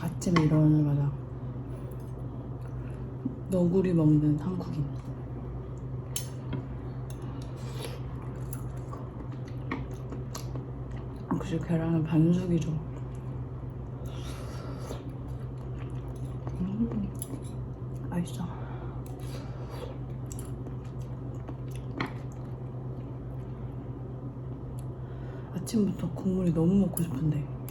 아침에 일어나자마자 너구리 먹는 한국인. 역시 계란은 반숙이죠. 음, 맛있어. 아침부터 국물이 너무 먹고 싶은데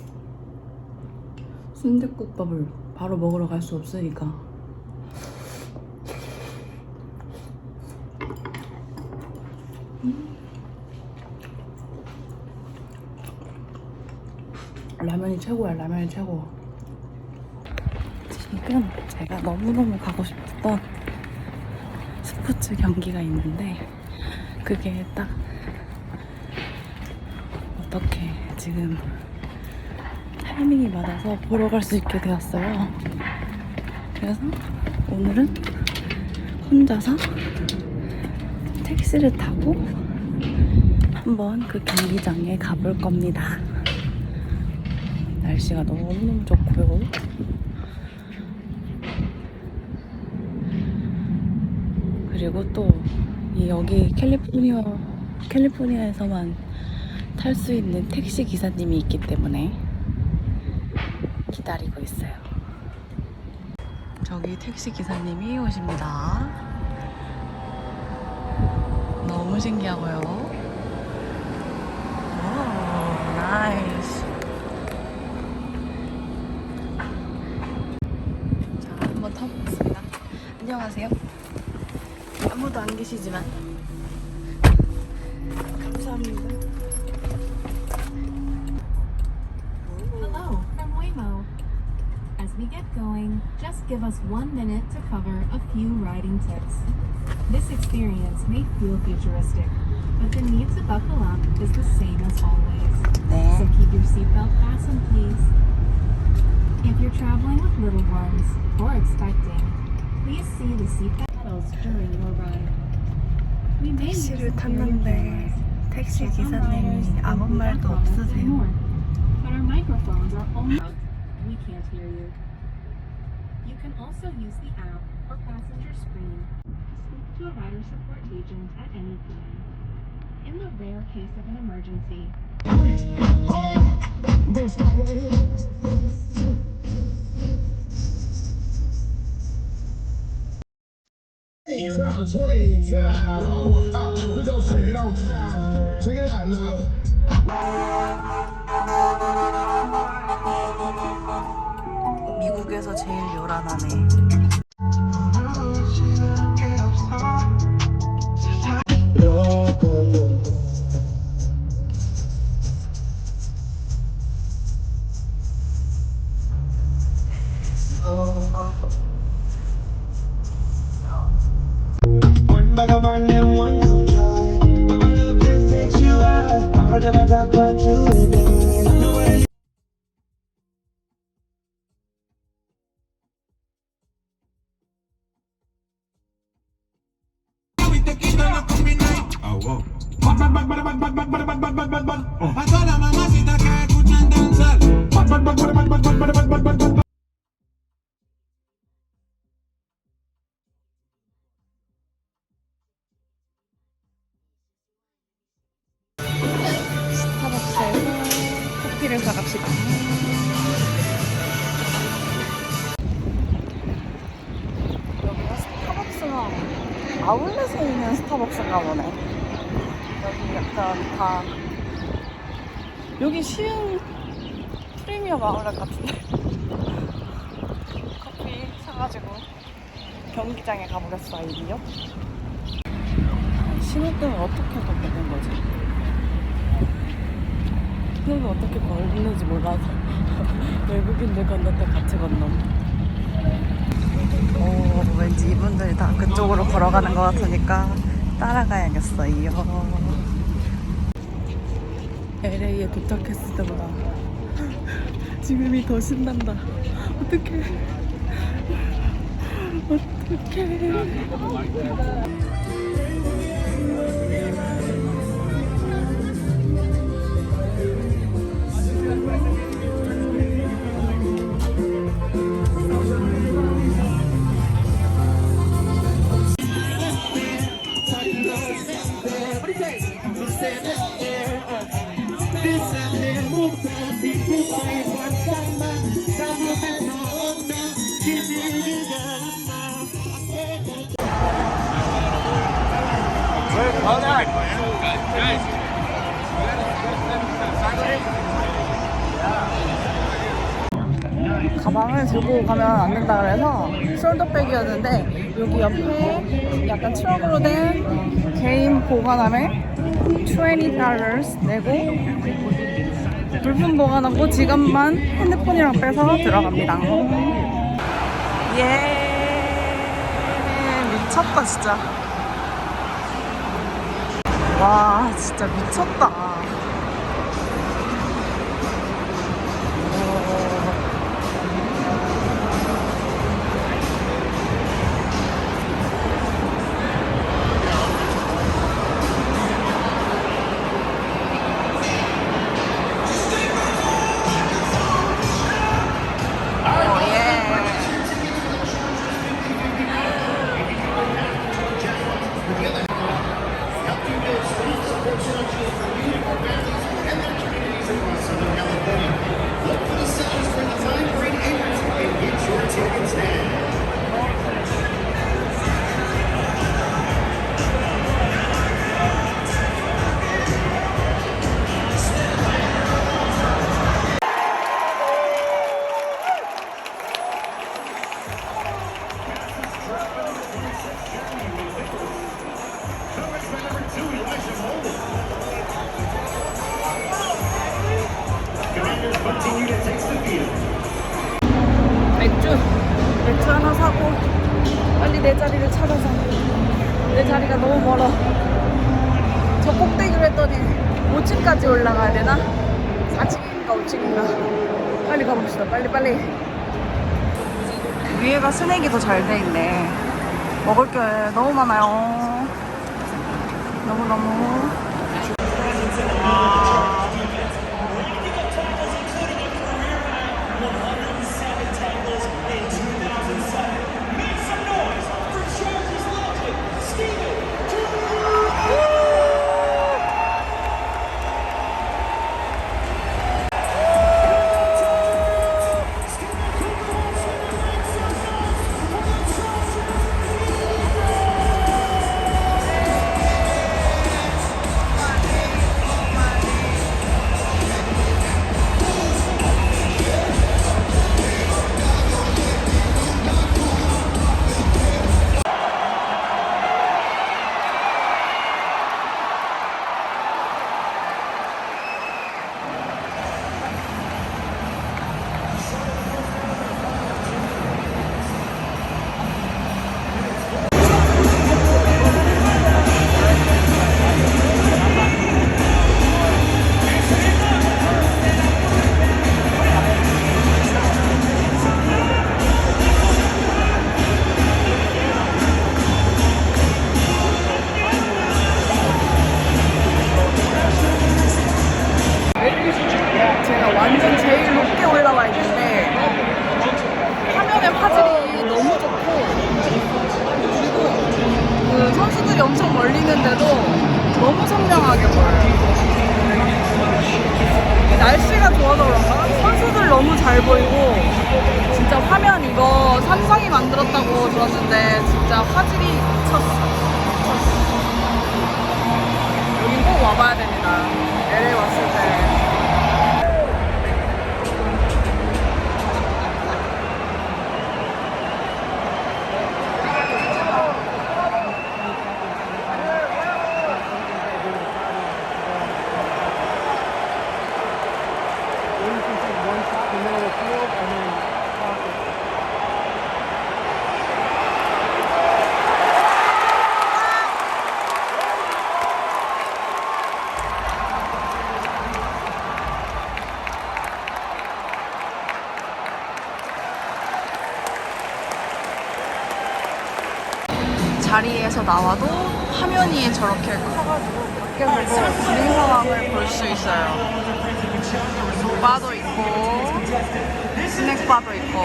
순댓국밥을 바로 먹으러 갈 수 없으니까 음. 라면이 최고야 라면이 최고 지금 제가 너무너무 가고 싶었던 스포츠 경기가 있는데 그게 딱 어떻게 지금 타이밍이 맞아서 보러 갈 수 있게 되었어요. 그래서 오늘은 혼자서 택시를 타고 한번 그 경기장에 가볼 겁니다. 날씨가 너무너무 좋고요. 그리고 또이 여기 캘리포니아 캘리포니아에서만 탈 수 있는 택시 기사님이 있기 때문에 기다리고 있어요. 저기 택시 기사님이 오십니다. 너무 신기하고요. 오, 나이스. 자, 한번 타보겠습니다. 안녕하세요. 아무도 안 계시지만 just give us one minute to cover a few riding tips. This experience may feel futuristic, but the need to buckle up is the same as always. So 네. keep your seatbelt fastened, please. If you're traveling with little ones or expecting, please see the seatbelt pedals during your ride. We may use 택시를 inferior 탔는데 cameras. 택시 Check on riders 기사님이 아무 and 말도 comments and 없으세요. more. But our microphones are only out. We can't hear you. You can also use the app or passenger screen to speak to a rider support agent at any time. In the rare case of an emergency, it out. 미국에서 제일 요란하네. A toda la mamacita 프리미엄 아울렛 같은데. 커피 사가지고 경기장에 가보겠어, 아이디요. 신호등을 어떻게 건너는 거지? 신호등 어떻게 건너는지 몰라서 외국인들 건널 때 같이 건너. 오, 왠지 이분들이 다 그쪽으로 걸어가는 것 같으니까 따라가야겠어요. LA에 도착했으던가 지금이 더 신난다. 어떡해. 어떡해. What do? 가방을 들고 가면 안 된다 그래서 숄더백이었는데 여기 옆에 약간 트럭으로 된 개인 보관함에 20달러 내고 물품 보관하고 지갑만 핸드폰이랑 빼서 들어갑니다. 예 미쳤다 진짜. 와 진짜 미쳤다. 맥주 맥주 하나 사고 빨리 내 자리를 찾아서. 내 자리가 너무 멀어. 저 꼭대기로 했더니 5층까지 올라가야 되나? 4층인가 5층인가? 빨리 가봅시다. 빨리 빨리. 위에가 스낵이 더 잘 돼 있네. 먹을 게 너무 많아요 너 잘 보이고 진짜 화면 이거 삼성이 만들었다고 들었는데 진짜 화질이 미쳤어. 미쳤어. 여긴 꼭 와봐야 됩니다. LA 왔을 때. 자리에서 나와도 화면이 저렇게 커가지고 밖에서도 분위기 상황을 볼 수 있어요. 바도 있고 스낵바도 있고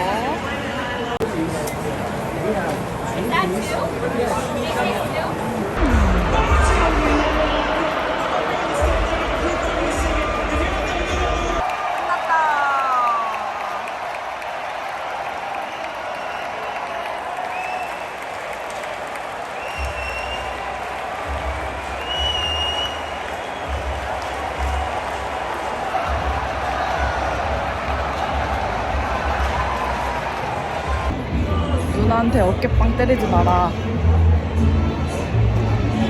누나한테 어깨빵 때리지 마라.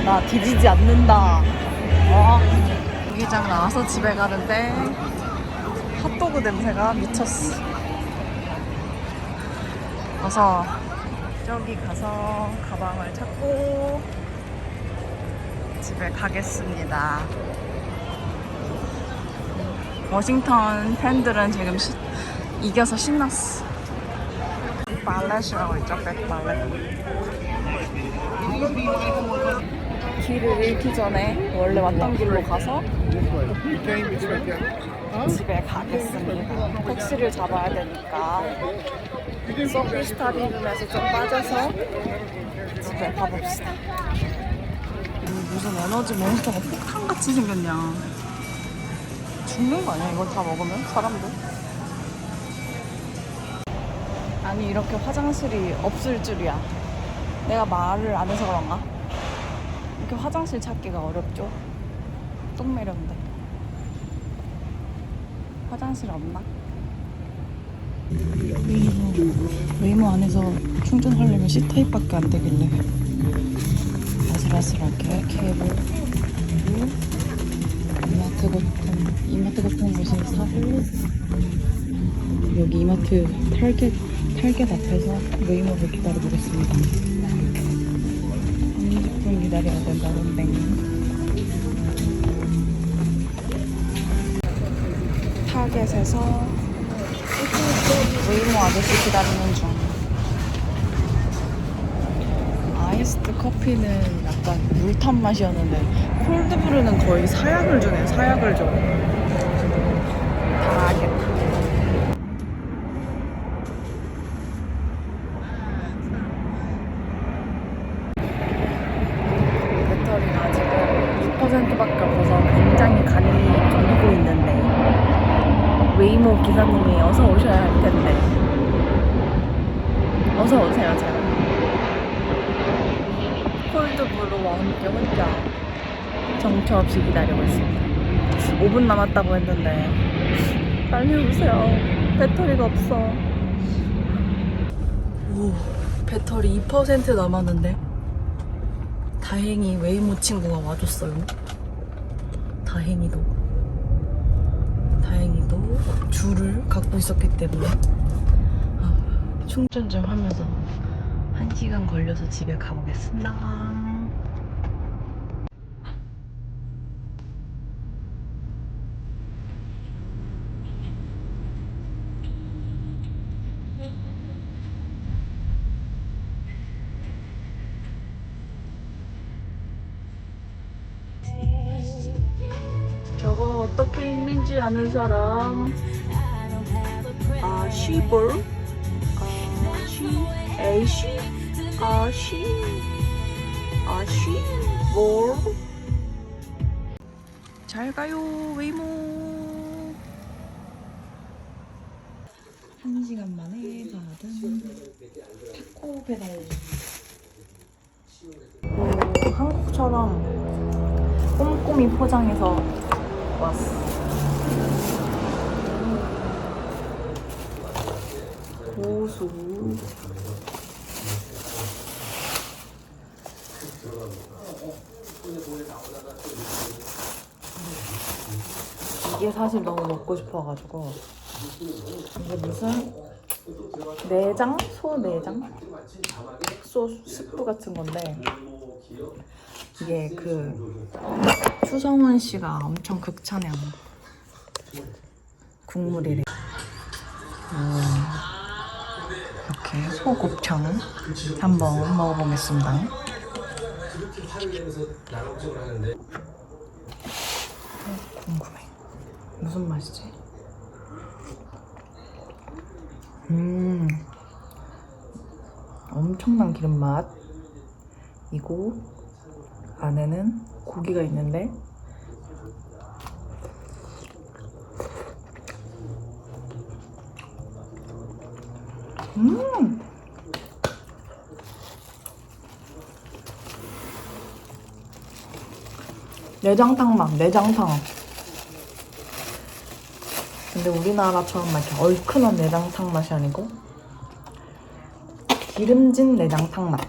나 뒤지지 않는다. 어? 경기장 나와서 집에 가는데 핫도그 냄새가 미쳤어. 어서 저기 가서 가방을 찾고 집에 가겠습니다. 워싱턴 팬들은 지금 시- 이겨서 신났어. 발렛이라고 있죠, 백발렛. 길을 잃기 전에 원래 왔던 길로 가서 집에 가겠습니다. 택시를 잡아야 되니까 서피스타리룸에서 좀 빠져서 집에 가봅시다. 무슨 에너지 몬스터가 폭탄같이 생겼냐. 죽는 거 아니야? 이걸 다 먹으면? 사람들? 아니 이렇게 화장실이 없을 줄이야. 내가 말을 안 해서 그런가? 이렇게 화장실 찾기가 어렵죠? 똥 매려운데. 화장실 없나? 웨이모, 웨이모 안에서 충전하려면 C타입밖에 안 되길래 아슬아슬하게 케이블 이마트 같은 이마트 같은 곳을 사고 여기 이마트 타겟 타겟 앞에서 웨이모를 기다려보겠습니다. 30분 기다려야 된다는데 타겟에서 웨이모 아저씨 기다리는 중. 아이스드 커피는 약간 물탄 맛이었는데 콜드브루는 거의 사약을 주네 사약을 줘. 10%밖에 없어서 굉장히 간이 졸리고 있는데 웨이모 기사님이 어서 오셔야 할 텐데. 어서 오세요 제가. 콜드브루와 함께 혼자 정처 없이 기다리고 있습니다. 5분 남았다고 했는데 빨리 오세요. 배터리가 없어. 오 배터리 2% 남았는데? 다행히 웨이모 친구가 와줬어요. 다행히도. 다행히도 줄을 갖고 있었기 때문에. 아, 충전 좀 하면서 1시간 걸려서 집에 가보겠습니다. 저거 어떻게 읽는지 아는 사람? 아, 시볼? 아, 시, 에이시? 아, 시, 아, 시, 볼? 잘 가요, 웨이모. 한 시간 만에 받은 타코 배달. 오, 한국처럼 꼼꼼히 포장해서 왔어. 고수. 이게 사실 너무 먹고 싶어가지고 이게 무슨 내장? 소 내장? 소 스프 같은 건데 이게 그 추성훈 씨가 엄청 극찬해한 국물이래. 음, 이렇게 소곱창 한번 먹어보겠습니다. 궁금해. 무슨 맛이지? 음, 엄청난 기름 맛. 이고 안에는 고기가 있는데 음 내장탕 맛 내장탕 근데 우리나라처럼 막 이렇게 얼큰한 내장탕 맛이 아니고 기름진 내장탕 맛.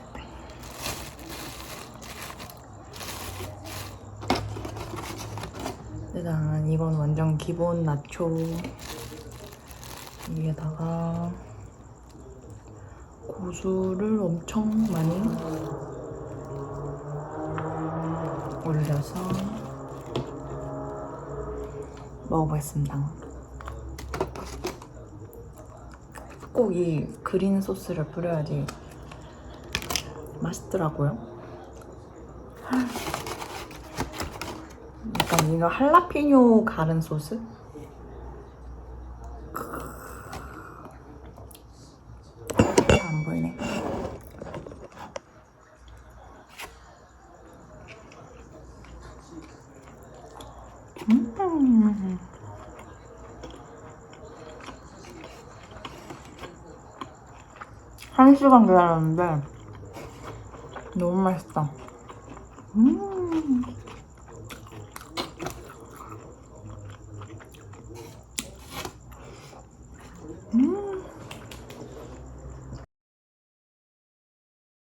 일단 이건 완전 기본 나초 위에다가 고수를 엄청 많이 올려서 먹어보겠습니다. 꼭 이 그린 소스를 뿌려야지 맛있더라고요. 약간 이거 할라피뇨 가른 소스? 안 보이네. 음. 한 시간 기다렸는데 너무 맛있다. 음.